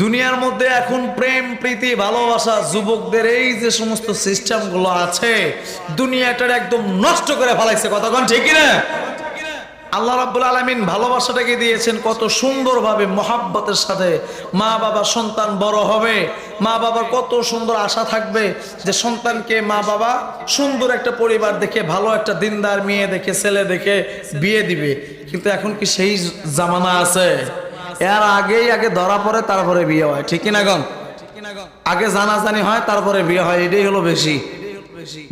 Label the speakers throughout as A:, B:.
A: দুনিয়ার মধ্যে এখন প্রেম, প্রীতি, ভালোবাসা যুবকদের এই যে সমস্ত সিস্টেমগুলো আছে, দুনিয়াটার একদম নষ্ট করে ফেলাইছে। কতক্ষণ ঠিক না আল্লাহ রাব্বুল আলামিন ভালোবাসাটাকে দিয়েছেন কত সুন্দরভাবে, মহাব্বতের সাথে। মা বাবা সন্তান বড় হবে, মা বাবার কত সুন্দর আশা থাকবে যে সন্তানকে মা বাবা সুন্দর একটা পরিবার দেখে, ভালো একটা দিনদার মেয়ে দেখে, ছেলে দেখে বিয়ে দিবে। কিন্তু এখন কি সেই জামানা আছে? এর আগেই আগে ধরা পড়ে তারপরে বিয়ে হয়। ঠিক কিনা গন আগে জানাজানি হয় তারপরে বিয়ে হয়। এটাই হলো বেশি।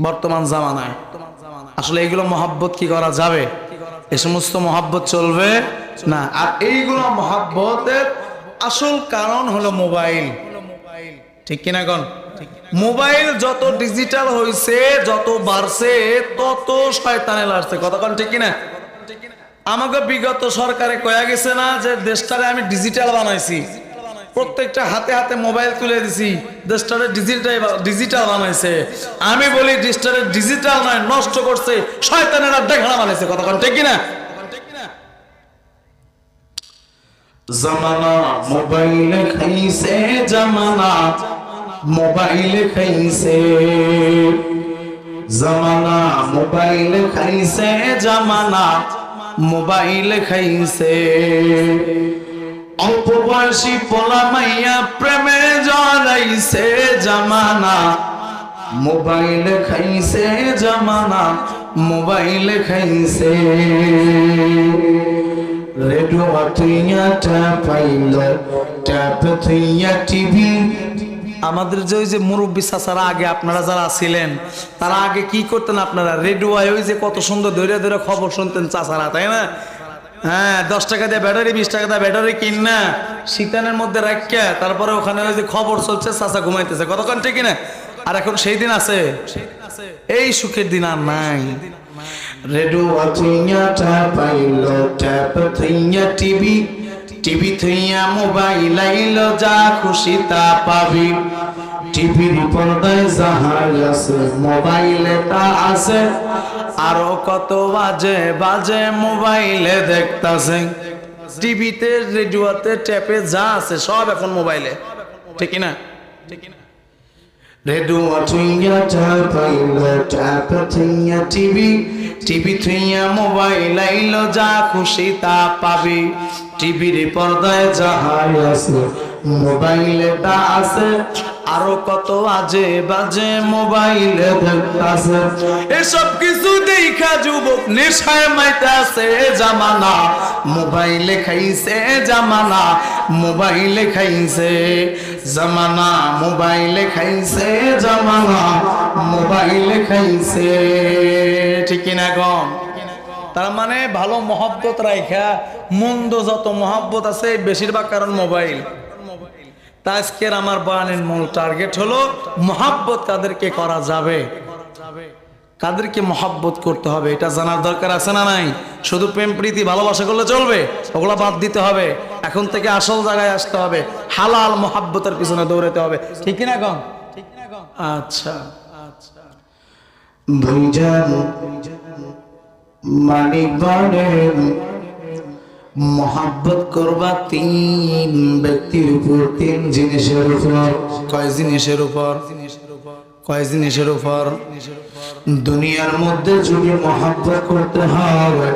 A: বর্তমান জামানায়। আসলে এইগুলো মহাব্বত কি করা যাবে? এ সমস্ত মহাব্বত চলবে? না আর এইগুলো মহাব্বতের আসল কারণ হলো মোবাইল। ঠিক কিনা গন মোবাইল যত ডিজিটাল হয়েছে যত বাড়ছে তত শয়তানে লাগছে কথা কতক্ষণ ঠিক কিনা? আমাকে বিগত সরকারে কয়া গেছে না যে দেশটারে আমি ডিজিটাল বানাইছি। প্রত্যেকটা হাতে হাতে মোবাইল তুলে দিছি, দেশটারে ডিজিটাল ডিজিটাল বানাইছে। আমি বলি দেশটারে ডিজিটাল নয়, নষ্ট করছে, শয়তানের আড্ডাখানা বানাইছে কতক্ষণ ঠিক কিনা?
B: জামানা মোবাইল খাইছে, জামানা মোবাইল খাইছে। জামানা মোবাইল খাইছে, জামানা মোবাইল খাইছে। অল্প পোলা মাইয়া প্রেমে জড়াইছে জামানা। মোবাইল খাইছে জামানা, মোবাইল খাইছে। রেডিও থুইয়া ট্যাপ ট্যাপ থুইয়া টিভি
A: আমাদের যে ওই যে মুরব্বী চাচারা আগে আপনারা যারা ছিলেন, তারা আগে কি করতেন আপনারা? রেডিও ওই যে কত সুন্দর ধরে ধরে খবর শুনতেন চাচারা, তাই না? হ্যাঁ দশ টাকা দিয়ে ব্যাটারি, বিশ টাকা দিয়ে ব্যাটারি কিন না। শীতানের মধ্যে রাখিয়া তারপরে ওখানে ওই যে খবর চলছে, চাচা ঘুমাইতেছে। কতক্ষণ ঠিক না আর এখন সেই দিন আছে। এই সুখের দিন আর নাই।
B: Radio TV. টিভি থইয়া মোবাইল আইল যা খুশি তা পাবি। টিভির পর্দায় যাহা আছে, মোবাইলে তা আছে।
A: আরও কত বাজে বাজে মোবাইলে দেখতাছে। টিভিতে, রেডিওতে, ট্যাপে যা আছে, সব এখন মোবাইলে। ঠিক না
B: রেডিও থুইয়া ট্যাপ আইল ট্যাপ থুইয়া টিভি টিভি থুইয়া মোবাইল আইল যা খুশি তা পাবি টিভির পর্দায় যাহা আছে মোবাইলে তা আছে
A: আরও কত বাজে বাজে মোবাইলে
B: দেখতাছে।
A: এসব কিছু দেখা যুবক নেশায় মাইতাছে জামানা।
B: মোবাইলে খাইছে জামানা। মোবাইলে খাইছে, জামানা। মোবাইলে খাইছে জামানা। মোবাইলে খাইছে।
A: ঠিক না কম? তার মানে ভালো মহব্বত রাইখা, মন্দ যত মহব্বত আছে, বেশিরভাগ কারণ মোবাইল। তা আজকের আমার বয়ানের মূল টার্গেট হলো মহাব্বত কাদেরকে করা যাবে। কাদেরকে মহাব্বত করতে হবে, এটা জানার দরকার আছে না নাই? শুধু প্রেম, প্রীতি, ভালোবাসা করলে চলবে? ওগুলা বাদ দিতে হবে। এখন থেকে আসল জায়গায় আসতে হবে। হালাল মহাব্বতের পিছনে দৌড়াতে হবে। ঠিক না কম আচ্ছা। আচ্ছা
B: ভুইজান মানিক মহাব্বত করবা তিন ব্যক্তির উপর তিন জিনিসের উপর।
A: কয় জিনিসের উপর? কয় জিনিসের উপর?
B: দুনিয়ার মধ্যে যদি মহাব্বত করতে হবে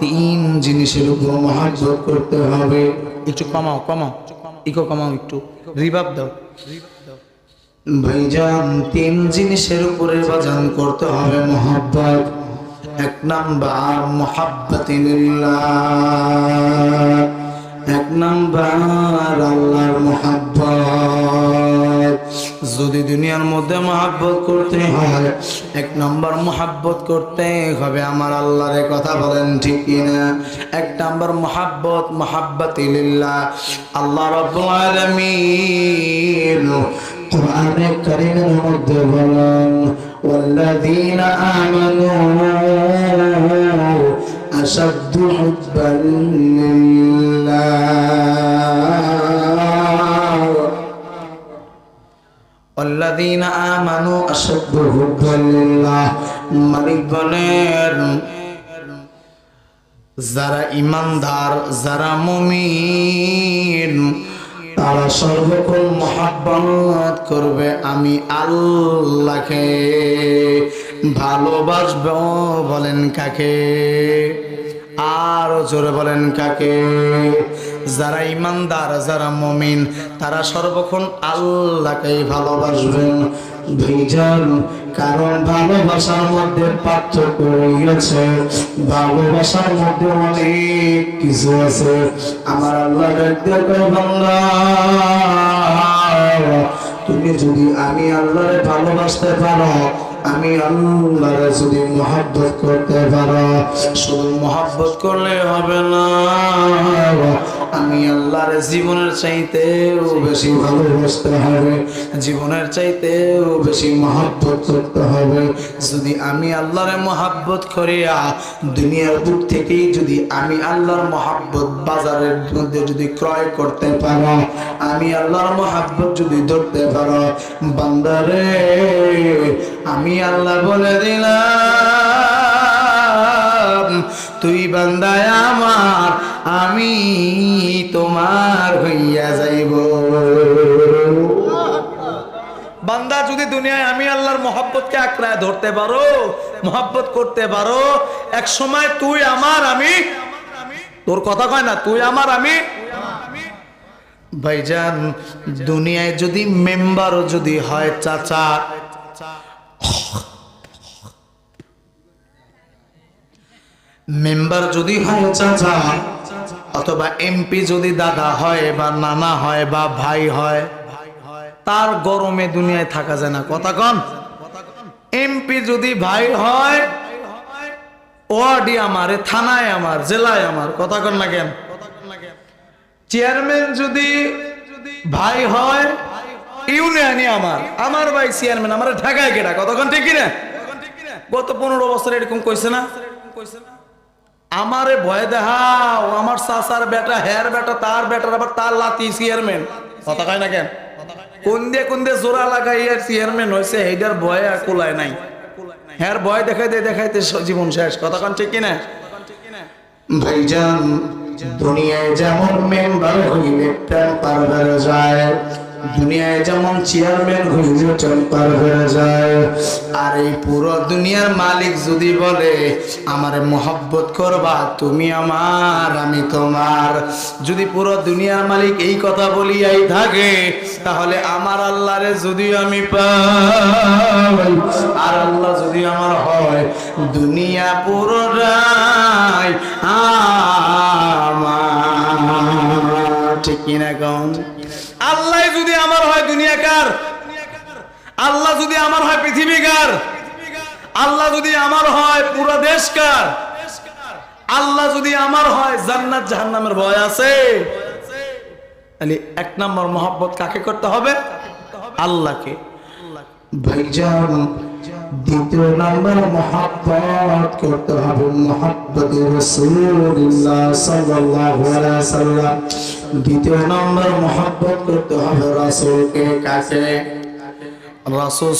B: তিন জিনিসের উপর মহাব্বত করতে হবে।
A: একটু কমাও কমাও। ইকো কমাও একটু। রিভাব দাও।
B: ভাইজান তিন জিনিসের উপরে বাজান করতে হবে মহাব্বত। এক নাম্বার মহাব্বতিল্লাহ এক নাম্বার আল্লাহর মহাব্বত।
A: যদি দুনিয়ার মধ্যে মহাব্বত করতে হয়, এক নম্বর মহাব্বত করতে হবে, আমার আল্লাহরে কথা বলেন ঠিক কিনা? এক নম্বর মহাব্বত মহাব্বতিল্লাহ আল্লাহ রব্বুল আলামিন
B: কোরআনে কারিমের মধ্যে বলেন والذين آمنوا أشد حبا لله
A: والذين آمنوا
B: أشد حبا لله
A: মালিক বলেন যারা ইমানদার যারা মুমিন
B: তারা সর্বক্ষণ মহাব্বত করবে, আমি আল্লাহকে। ভালোবাসব বলেন কাকে? আরও জোরে বলেন কাকে? যারা ইমানদার, যারা মমিন, তারা সর্বক্ষণ আল্লাহকেই ভালোবাসবেন। ভিজান কারণ ভালোবাসার মধ্যে পার্থক্য রয়েছে। ভালোবাসার মধ্যে অনেক কিছু আছে। আমার আল্লাহ তুমি যদি আমি আল্লাহরে ভালোবাসতে পারো, আমি আল্লাহরে যদি মহাব্বত করতে পারো, শুধু মহাব্বত করলে হবে না। আমি আল্লাহর জীবনের চাইতেও বেশি ভালোবাসতে হবে। জীবনের চাইতেও বেশি মহাব্বত করতে হবে। যদি আমি আল্লাহরে মহাব্বত করিয়া দুনিয়ার বুক থেকেই যদি আমি আল্লাহর মহাব্বত বাজারের মধ্যে যদি ক্রয় করতে পারো আমি আল্লাহর মহাব্বত যদি ধরতে পারো বান্দারে আমি আল্লাহ বলে দিলাম তুই বান্দায় আমার আমি
A: যদি দুনিয়ায় আমি আল্লাহর মহাব্বতকে আঁকড়ায় ধরতে পারো, মহাব্বত করতে পারো, এক সময় তুই আমার, আমি তোর কথা কয় না, তুই আমার, আমি
B: ভাইজান, দুনিয়ায় যদি মেম্বারও যদি হয় চাচা, মেম্বার যদি হয় চাচা, অথবা এমপি যদি দাদা হয় বা নানা হয় বা ভাই হয় তার গরমে দুনিয়ায় থাকা যায় না। কথা কন। এমপি যদি ভাই হয় ওয়ার্ডি আমার থানায় আমার, জেলায় আমার, কথা কন না কেন? চেয়ারম্যান যদি ভাই হয়, ইউনিয়নই আমার। আমার ভাই চেয়ারম্যান, আমার ঢাকায় কেটা কতক্ষণ ঠিক কিনা? গত পনেরো বছর এরকম কইছে না? আমারে ভয় দেখাও, আমার চাচার বেটা, হের বেটা, তার বেটার আবার তার লাতি চেয়ারম্যান। কথা কয় না কেন? কোন দিয়ে কোন দিয়ে জোড়া লাগাই আর চেয়ারম্যান হয়েছে এইটার ভয়ে আর কোলায় নাই। হ্যাঁ ভয় দেখাইতে দেখাইতে জীবন শেষ। কথা কন ঠিক কিনা? ভাইজান, দুনিয়ায় যেমন মেম্বার হইলে টেম্পার পারবার যায়। দুনিয়ায় যেমন চেয়ারম্যান হইলে টেম্পার বেড়ে যায়। আর এই পুরো দুনিয়ার মালিক যদি বলে, আমারে মহব্বত করবা তুমি আমার, আমি তোমার। যদি পুরো দুনিয়ার মালিক এই কথা বলিয়াই থাকে, তাহলে আমার আল্লাহরে যদি আমি পাই, আর আল্লাহ যদি আমার হয়, দুনিয়া পুরোটাই আমার। ঠিক কিনা কম
A: আমার হয় দুনিয়াকার। আল্লাহ যদি আমার হয় পৃথিবীকার। আল্লাহ যদি আমার হয় পুরো দেশকার। আল্লাহ যদি আমার হয় জান্নাত জাহান্নামের ভয় আছে। তাহলে এক নম্বর মহব্বত কাকে করতে হবে? আল্লাহকে।
B: ভাইজান দ্বিতীয় নাম্বার মহাব্বত করতে হবে মহাব্বত রসুল্লাহ সাল্লাল্লাহু আলাইহি সাল্লাম দ্বিতীয় নাম্বার মহাব্বত করতে হবে রাসূলকে কাছে। রাসূল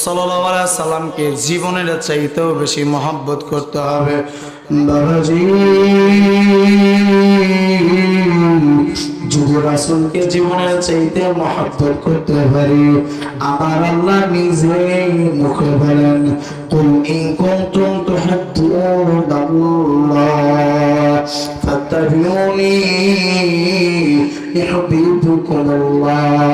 B: আলাইহি সাল্লামকে জীবনের চাইতেও বেশি মহাব্বত করতে হবে। বাবাজি, যদি রাসূলকে জীবনের চাইতে মহাব্বত করতে পারি আমার আল্লাহ নিজে মুখে বলেন, কুল ইন কুনতুম তুহিব্বুনাল্লাহ ফাত্তাবিউনি ইউহিব্বুকুমুল্লাহ